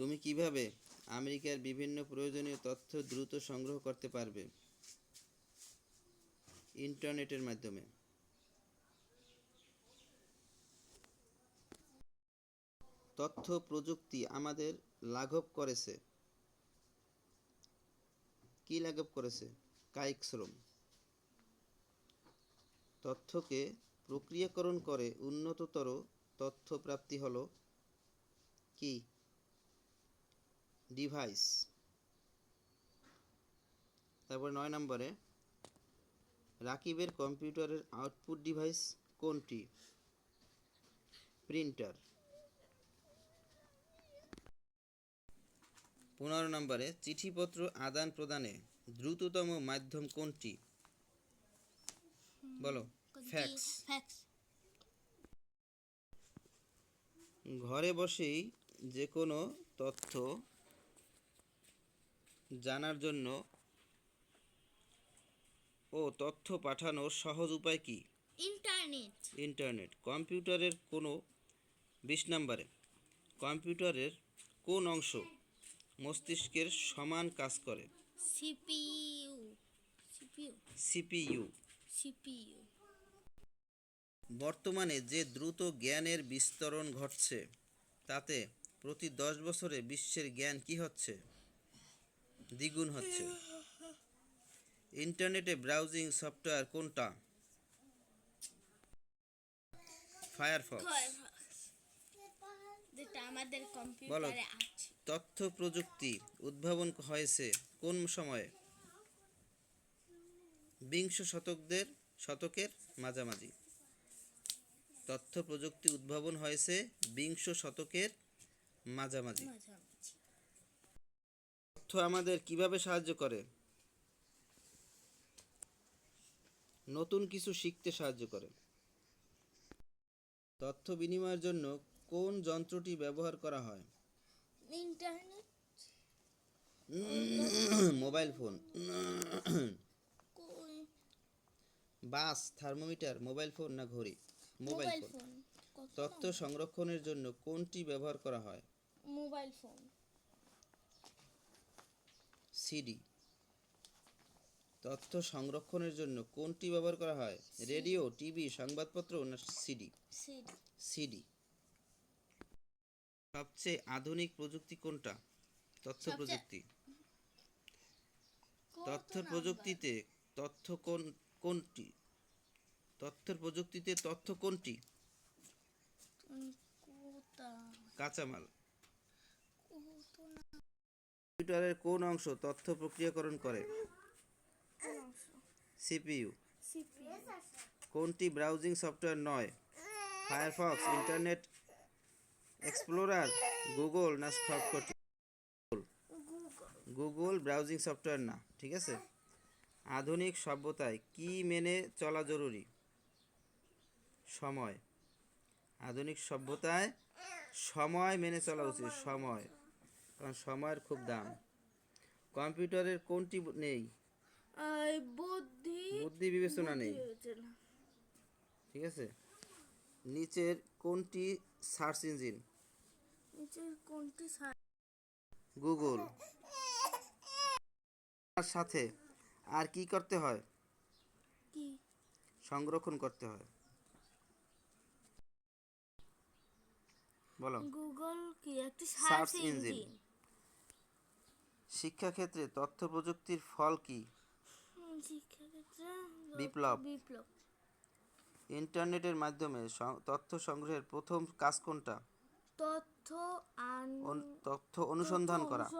তুমি কীভাবে আমেরিকার বিভিন্ন প্রয়োজনীয় তথ্য দ্রুত সংগ্রহ করতে পারবে? ইন্টারনেটের মাধ্যমে। তথ্য প্রযুক্তি আমাদের লাঘব করেছে। কি লাঘব করেছে? কায়িক শ্রম। তথ্যকে প্রক্রিয়াকরণ করে উন্নততর তথ্য প্রাপ্তি হলো কি? ডিভাইস তারপর নয় নম্বরে রাকিবের কম্পিউটারের আউটপুট ডিভাইস কোনটি? প্রিন্টার পনেরো নম্বরে চিঠিপত্র আদান প্রদানে দ্রুততম মাধ্যম কোনটি? বলো ফ্যাক্স ঘরে বসেই যে কোনো তথ্য জানার জন্য ও তথ্য পাঠানোর সহজ উপায় কি? ইন্টারনেট। ইন্টারনেট। কম্পিউটারের কোনো বিশ নম্বরে কম্পিউটারের কোন অংশ মস্তিষ্কের সমান কাজ করে? সিপিইউ। সিপিইউ। সিপিইউ। সিপিইউ। বর্তমানে যে দ্রুত জ্ঞানের বিস্তরণ ঘটছে তাতে প্রতি দশ বছরে বিশ্বের জ্ঞান কি হচ্ছে? দ্বিগুণ হচ্ছে। ইন্টারনেটে ব্রাউজিং সফটওয়্যার কোনটা? ফায়ারফক্স। আমাদের কম্পিউটারে আছে। তথ্য প্রযুক্তি উদ্ভাবন হয়েছে কোন সময়ে? বিংশ শতকদের শতকের মাঝামাঝি। তথ্য প্রযুক্তি উদ্ভাবন হয়েছে বিংশ শতকের মাঝামাঝি। তথ্য আমাদের কীভাবে সাহায্য করে? নতুন কিছু শিখতে সাহায্য করে। তথ্য বিনিময়ের জন্য কোন যন্ত্রটি ব্যবহার করা হয়? ইন্টারনেট। Mobile phone. কোন বাস থার্মোমিটার মোবাইল ফোন না ঘড়ি? Mobile phone. তথ্য সংরক্ষণের জন্য কোনটি ব্যবহার করা হয়? Mobile phone. সিডি তথ্য সংরক্ষণের জন্য কোনটি ব্যবহার করা হয়? রেডিও টিভি সংবাদপত্র না সিডি সিডি সবচেয়ে আধুনিক প্রযুক্তি কোনটা? তথ্য প্রযুক্তি। তথ্য প্রযুক্তিতে তথ্য কোন কোনটি? তথ্য প্রযুক্তিতে তথ্য কোনটি? কাঁচামাল। কম্পিউটারের কোন অংশ তথ্য প্রক্রিয়াকরণ করে? সিপিইউ। কোনটি ব্রাউজিং সফটওয়্যার নয়? ফায়ারফক্স, ইন্টারনেট এক্সপ্লোরার, গুগল না গুগল গুগল ব্রাউজিং সফটওয়্যার না, ঠিক আছে? আধুনিক সভ্যতায় কি মেনে চলা জরুরি? সময়। আধুনিক সভ্যতায় সময় মেনে চলা উচিত, সময়। কারণ সময়ের খুব দাম। কম্পিউটারের কোনটি নেই? বুদ্ধি বুদ্ধি বিবেচনা নেই। ঠিক আছে? নিচের কোনটি সার্চ ইঞ্জিন? নিচের কোনটি গুগল। তার সাথে আর কি করতে হয়? কি? সংরক্ষণ করতে হয়। বলো। গুগল কি? একটি সার্চ ইঞ্জিন। শিক্ষাক্ষেত্রে তথ্য প্রযুক্তির ফল কি? বিপ্লব। বিপ্লব। ইন্টারনেটের মাধ্যমে তথ্য সংগ্রহের প্রথম কাজ কোনটা? তথ্য তথ্য অনুসন্ধান করা।